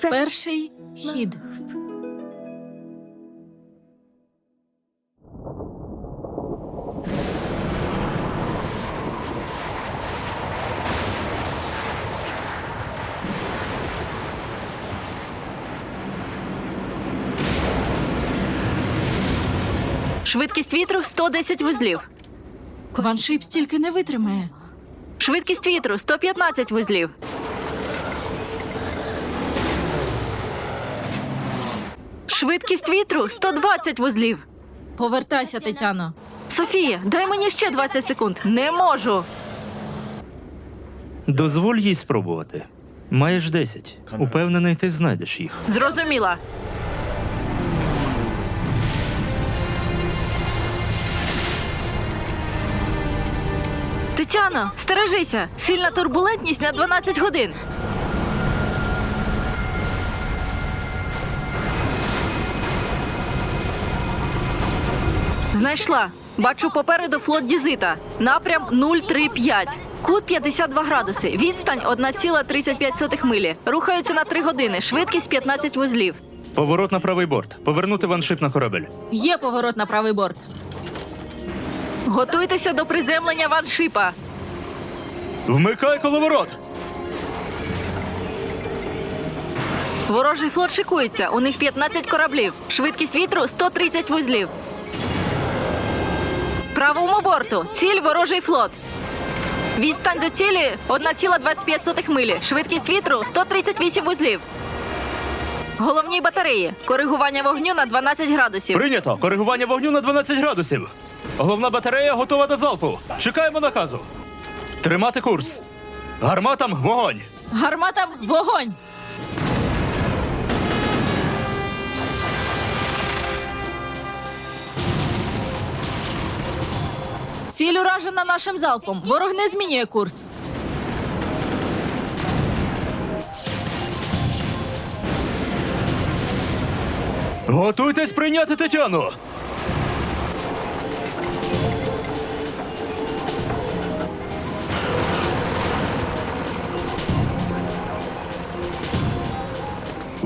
Перший хід. Швидкість вітру 110 вузлів. Ваншип стільки не витримає. Швидкість вітру 115 вузлів. Швидкість вітру 120 вузлів. Повертайся, Тетяно. Софія, дай мені ще 20 секунд. Не можу. Дозволь їй спробувати. Маєш 10. Упевнений, ти знайдеш їх. Зрозуміла. Тетяно, стережися! Сильна турбулентність на 12 годин. Знайшла. Бачу попереду флот Дізита. Напрям 035. Кут 52 градуси. Відстань 1,35 милі. Рухаються на 3 години. Швидкість 15 вузлів. Поворот на правий борт. Повернути ваншип на корабель. Є поворот на правий борт. Готуйтеся до приземлення ваншипа. Вмикай коловорот! Ворожий флот шикується. У них 15 кораблів. Швидкість вітру 130 вузлів. Правому борту. Ціль ворожий флот. Відстань до цілі 1,25 милі. Швидкість вітру 138 вузлів. Головні батареї. Коригування вогню на 12 градусів. Прийнято! Коригування вогню на 12 градусів. Головна батарея готова до залпу. Чекаємо наказу. Тримати курс. Гарматам вогонь! Гармата вогонь! Ціль уражена нашим залпом. Ворог не змінює курс. Готуйтесь прийняти Тетяну!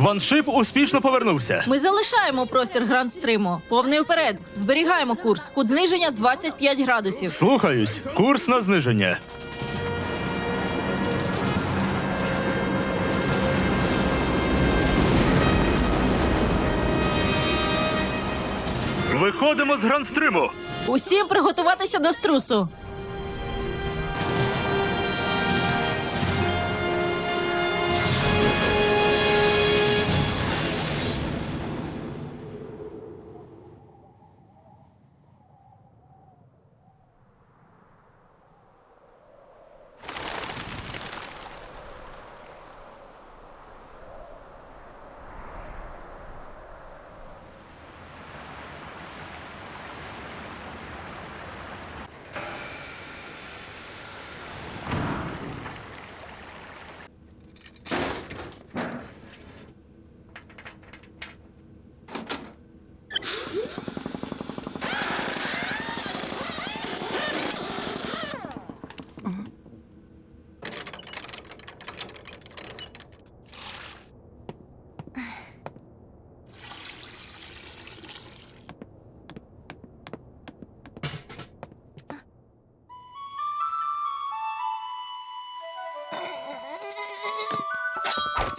Ваншип успішно повернувся. Ми залишаємо простір грандстриму. Повний уперед. Зберігаємо курс. Кут зниження 25 градусів. Слухаюсь. Курс на зниження. Виходимо з грандстриму. Усім приготуватися до струсу.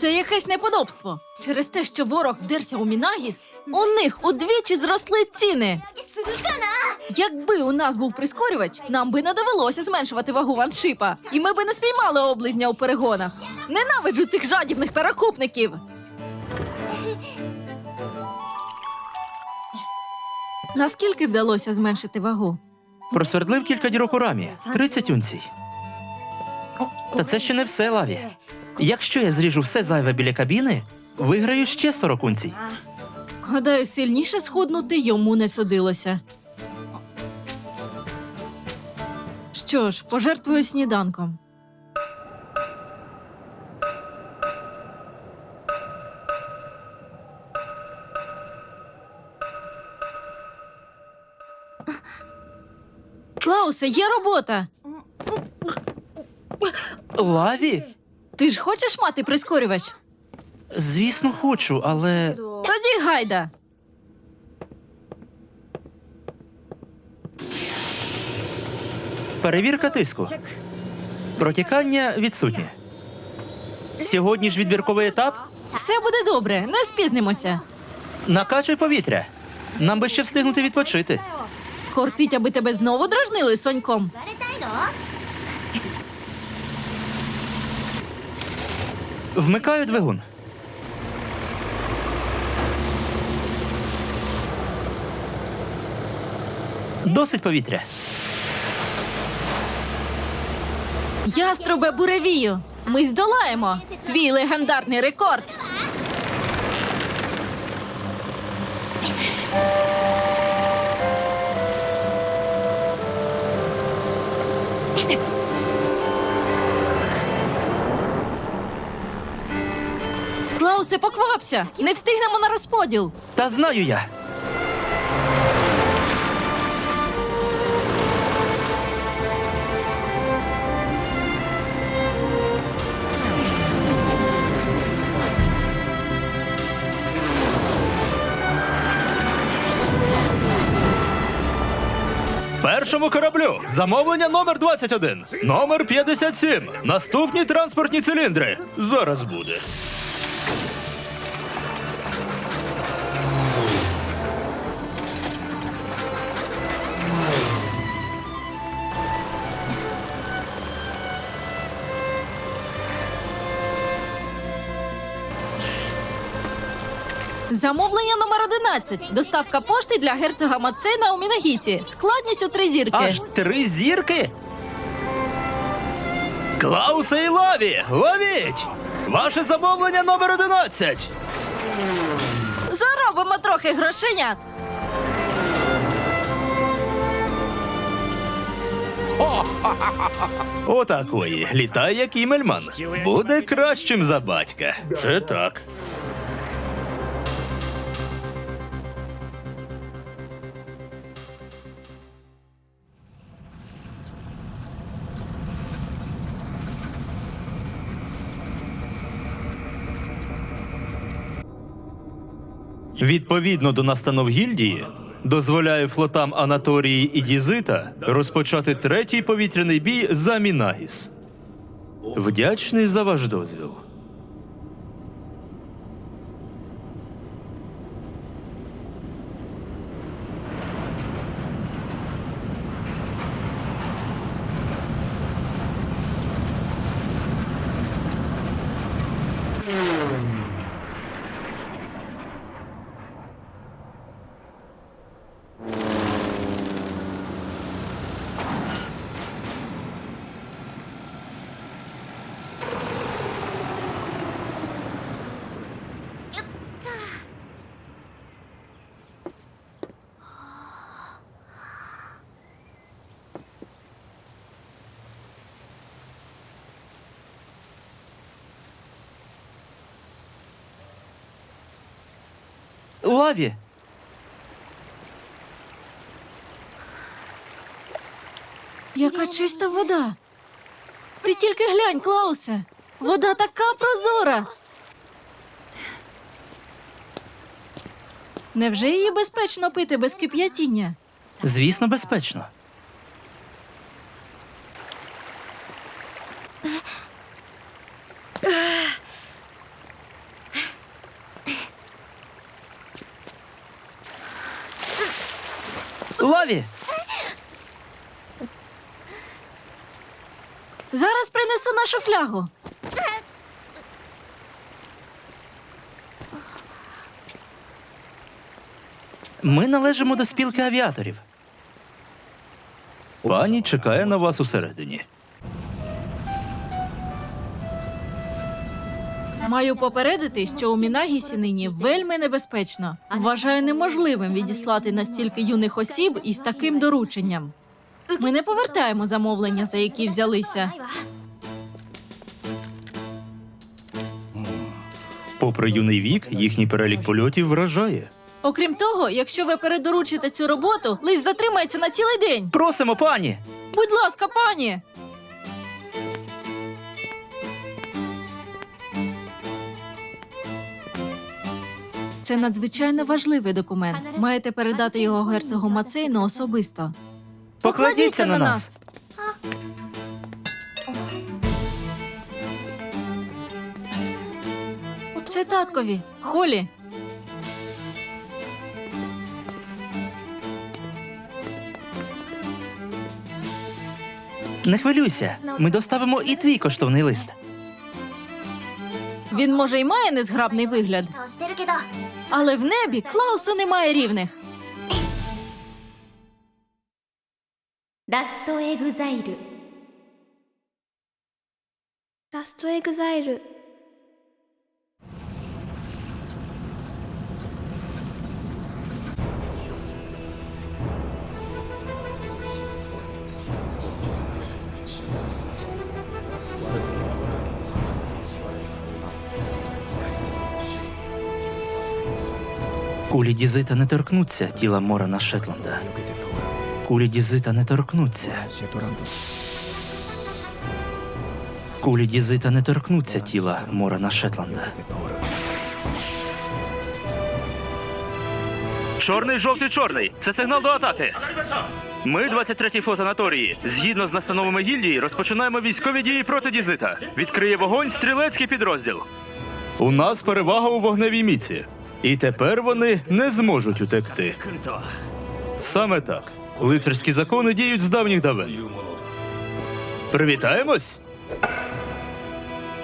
Це якесь неподобство. Через те, що ворог вдерся у Мінагіс, у них удвічі зросли ціни. Якби у нас був прискорювач, нам би не довелося зменшувати вагу ваншипа, і ми би не спіймали облизня у перегонах. Ненавиджу цих жадібних перекупників. Наскільки вдалося зменшити вагу? Просвердлив кілька дірок у рамі. 30 унцій. Та це ще не все, Лаві. Якщо я зріжу все зайве біля кабіни, виграю ще 40 унцій. Гадаю, сильніше схуднути йому не судилося. Що ж, пожертвую сніданком. Клаусе, є робота. Лаві? Ти ж хочеш мати прискорювач? Звісно, хочу, але. Тоді гайда. Перевірка тиску. Протікання відсутнє. Сьогодні ж відбірковий етап. Все буде добре, не спізнимося. Накачуй повітря. Нам би ще встигнути відпочити. Кортить, аби тебе знову дражнили соньком. Вмикаю двигун. Досить повітря. Яструбе буревію. Ми здолаємо твій легендарний рекорд. Клаусе, поквапся! Не встигнемо на розподіл. Та знаю я. Першому кораблю замовлення номер 21, номер 57. Наступні транспортні циліндри. Зараз буде. Замовлення номер 11. Доставка пошти для герцога Мацена у Мінагісі. Складність у три зірки. Аж три зірки? Клаусе і Лаві! Ловіть! Ваше замовлення номер 11! Заробимо трохи грошенят. Отакої. Літає як імельман. Буде кращим за батька. Це так. Відповідно до настанов гільдії, дозволяю флотам Анаторії і Дізита розпочати третій повітряний бій за Мінагіс. Вдячний за ваш дозвіл. Лаві. Яка чиста вода. Ти тільки глянь, Клаусе. Вода така прозора. Невже її безпечно пити без кип'ятіння? Звісно, безпечно. Лаві! Зараз принесу нашу флягу. Ми належимо до спілки авіаторів. Пані чекає на вас усередині. Маю попередити, що у Мінагісі нині вельми небезпечно. Вважаю неможливим відіслати настільки юних осіб із таким дорученням. Ми не повертаємо замовлення, за які взялися. Попри юний вік, їхній перелік польотів вражає. Окрім того, якщо ви передоручите цю роботу, лист затримається на цілий день. Просимо, пані! Будь ласка, пані. Це надзвичайно важливий документ. Маєте передати його герцогу Мацейну особисто. Покладіться на нас. Це таткові. Холі. Не хвилюйся. Ми доставимо і твій коштовний лист. Він може й має незграбний вигляд. Але в небі Клаусу немає рівних. Last Exile. Last Exile. Кулі дізита не торкнуться тіла Морана Шетланда. Кулі дізита не торкнуться. Кулі дізита не торкнуться тіла Морана Шетланда. Чорний, жовтий, чорний. Це сигнал до атаки. Ми, 23-й флот Анаторії, згідно з настановами гільдії, розпочинаємо військові дії проти дізита. Відкриє вогонь стрілецький підрозділ. У нас перевага у вогневій міці. І тепер вони не зможуть утекти. Саме так. Лицарські закони діють з давніх давен. Привітаємось!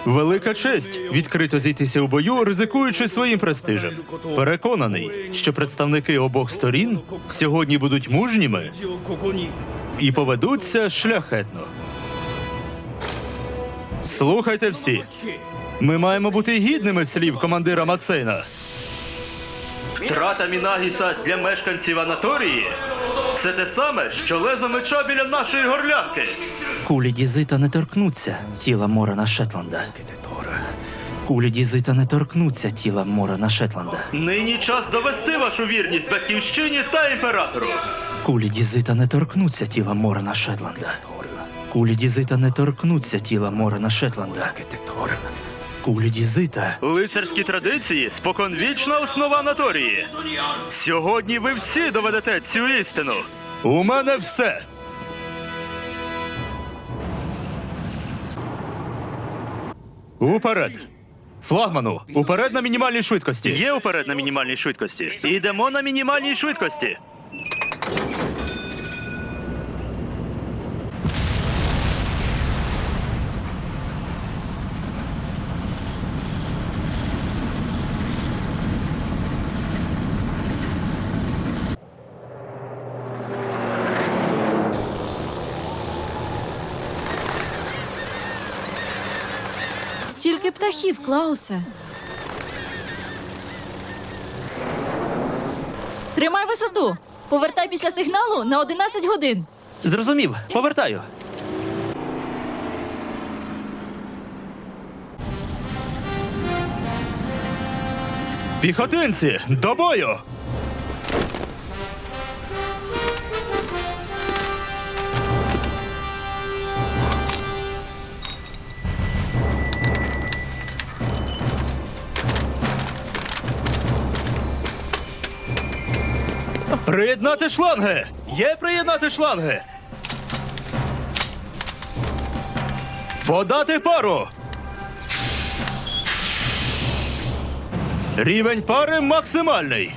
Велика честь відкрито зійтися у бою, ризикуючи своїм престижем. Переконаний, що представники обох сторін сьогодні будуть мужніми і поведуться шляхетно. Слухайте всі. Ми маємо бути гідними слів командира Мацейна. Втрата Мінагіса для мешканців Анаторії це те саме, що лезо меча біля нашої горлянки. Кулі дізита не торкнуться тіла Морана Шетланда. Кулі дізита не торкнуться тіла Морана Шетланда. Нині час довести вашу вірність батьківщині та імператору. Кулі дізита не торкнуться тіла Морана Шетланда. Кулі дізита не торкнуться тіла Морана Шетланда. Кулі дізита. Лицарські традиції споконвічна основа Анаторії. Сьогодні ви всі доведете цю істину. У мене все. Уперед! Флагману, уперед на мінімальній швидкості. Є уперед на мінімальній швидкості. Йдемо на мінімальній швидкості. Стільки птахів, Клаусе. Тримай висоту. Повертай після сигналу на 11 годин. Зрозумів, повертаю. Піхотинці, до бою! Приєднати шланги! Є приєднати шланги! Подати пару! Рівень пари максимальний.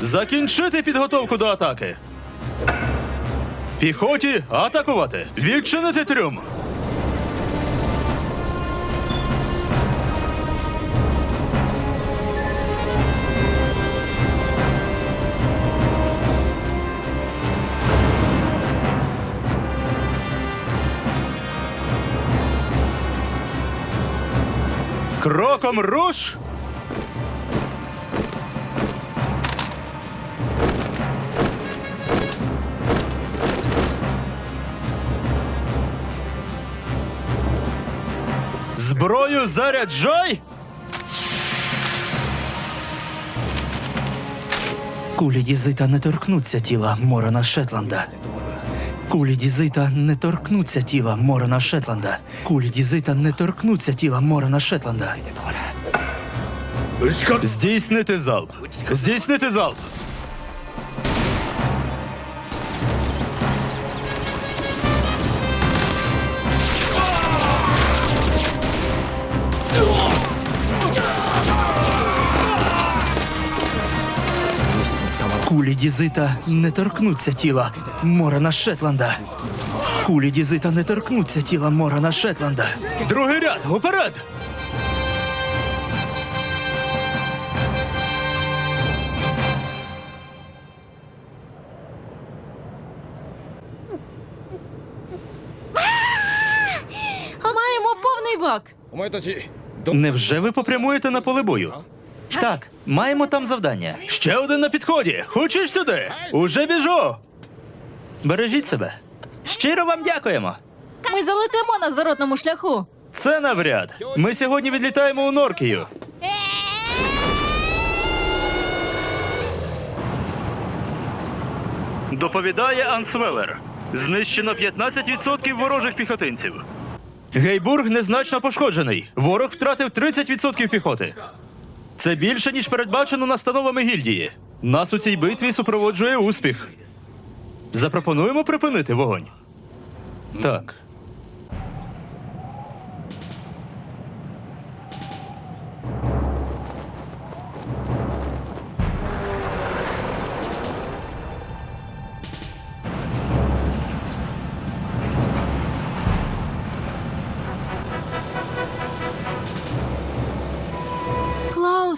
Закінчити підготовку до атаки. Піхоті атакувати. Відчинити трюм. Кроком руш. Зброю заряджай! Кулі дізита не торкнуться тіла Морана Шетланда. Кулі Дізита не торкнуться тіла Морана Шетланда. Кулі Дізита не торкнуться тіла Морана Шетланда. Здійснити залп. Здійснити залп. Кулі Дізита не торкнуться тіла Морана Шетланда. Кулі Дізита не торкнуться тіла Морана Шетланда. Другий ряд, уперед! Невже ви попрямуєте на поле бою? Так, маємо там завдання. Ще один на підході. Хочеш сюди? Уже біжу. Бережіть себе. Щиро вам дякуємо. Ми залетимо на зворотному шляху. Це навряд. Ми сьогодні відлітаємо у Норкію. Доповідає Ансвелер. Знищено 15% ворожих піхотинців. Гейбург незначно пошкоджений. Ворог втратив 30% піхоти. Це більше, ніж передбачено настановами гільдії. Нас у цій битві супроводжує успіх. Запропонуємо припинити вогонь. Так.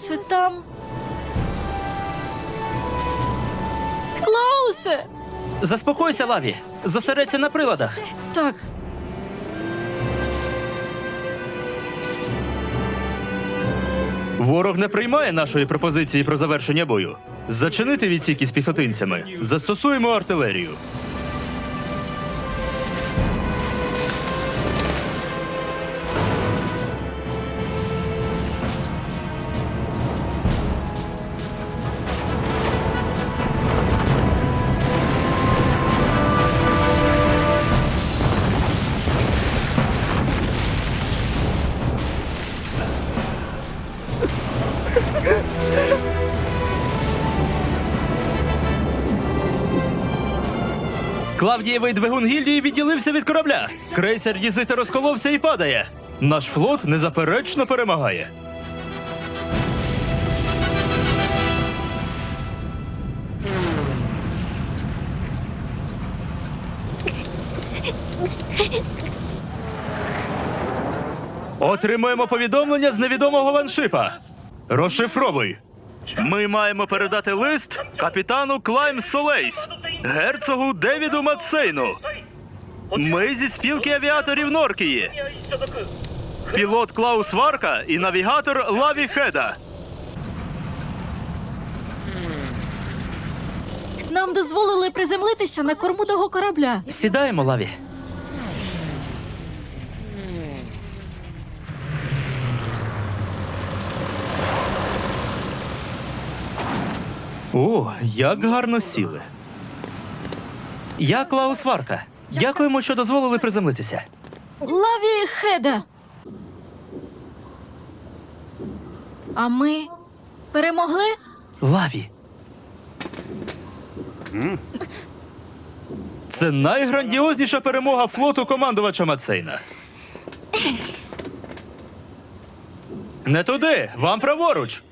Клаусе, там. Клаусе! Заспокойся, Лаві. Зосередься на приладах. Так, Ворог не приймає нашої пропозиції про завершення бою. Зачинити відсіки з піхотинцями. Застосуємо артилерію. Клавдієвий двигун гільдії відділився від корабля. Крейсер Дізита розколовся і падає. Наш флот незаперечно перемагає. Отримуємо повідомлення з невідомого ваншипа. Розшифровуй. Ми маємо передати лист капітану Клайм Солейс, герцогу Девіду Мацейну. Ми зі спілки авіаторів Норкії. Пілот Клаус Варка і навігатор Лаві Хеда. нам дозволили приземлитися на корму того корабля. Сідаємо, Лаві. О, як гарно сіли. Я Клаус Варка. Дякуємо, що дозволили приземлитися. Лаві Хеда. А ми перемогли? Лаві. Це найграндіозніша перемога флоту командувача Мацейна. Не туди, вам праворуч.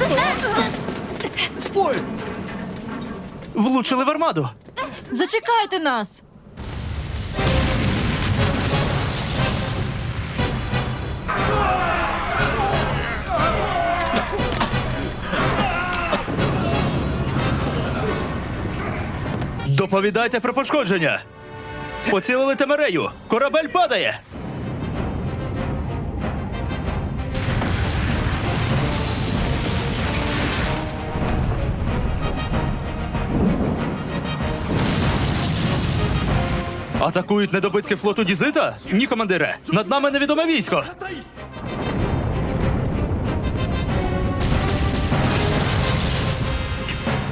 Ой! Влучили в армаду. Зачекайте нас! Доповідайте про пошкодження. Поцілили темерею. Корабель падає. Атакують недобитки флоту Дізита? Ні, командире. Над нами невідоме військо.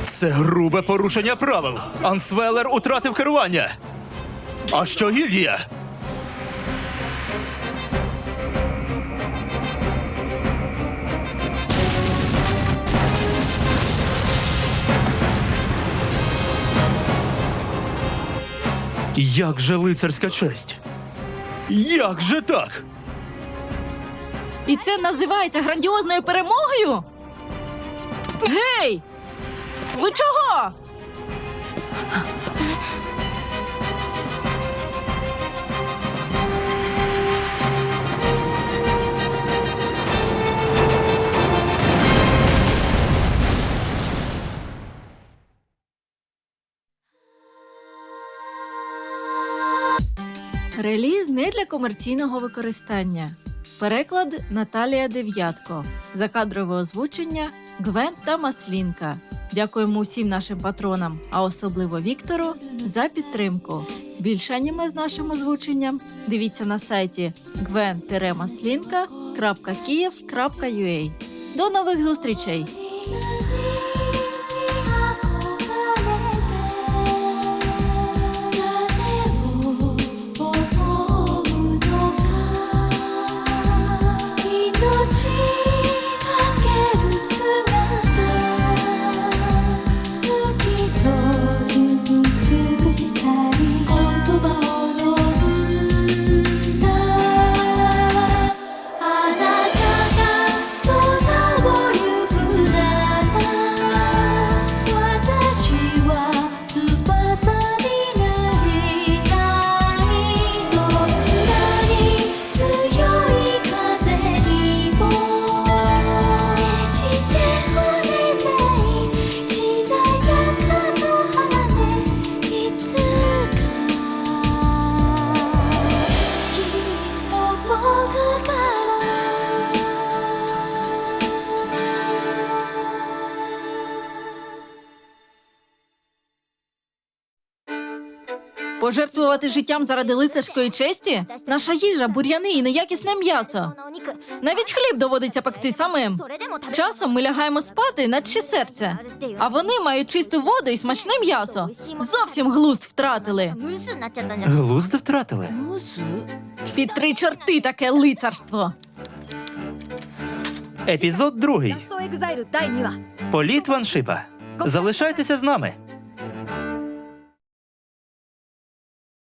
Це грубе порушення правил. Ансвелер утратив керування. А що гільдія? Як же лицарська честь? Як же так? І це називається грандіозною перемогою? Гей! Ви чого? Не для комерційного використання. Переклад Наталія Дев'ятко. Закадрове озвучення Гвен та Маслінка. Дякуємо усім нашим патронам, а особливо Віктору, за підтримку. Більше аніме з нашим озвученням дивіться на сайті gwen-maslinka.kiev.ua. До нових зустрічей! Пожертвувати життям заради лицарської честі? Наша їжа, бур'яни і неякісне м'ясо. Навіть хліб доводиться пекти самим. Часом ми лягаємо спати, наче серця. А вони мають чисту воду і смачне м'ясо. Зовсім глузд втратили. Глузд втратили. Під три чорти таке лицарство. Епізод другий. Політ ваншипа. Залишайтеся з нами.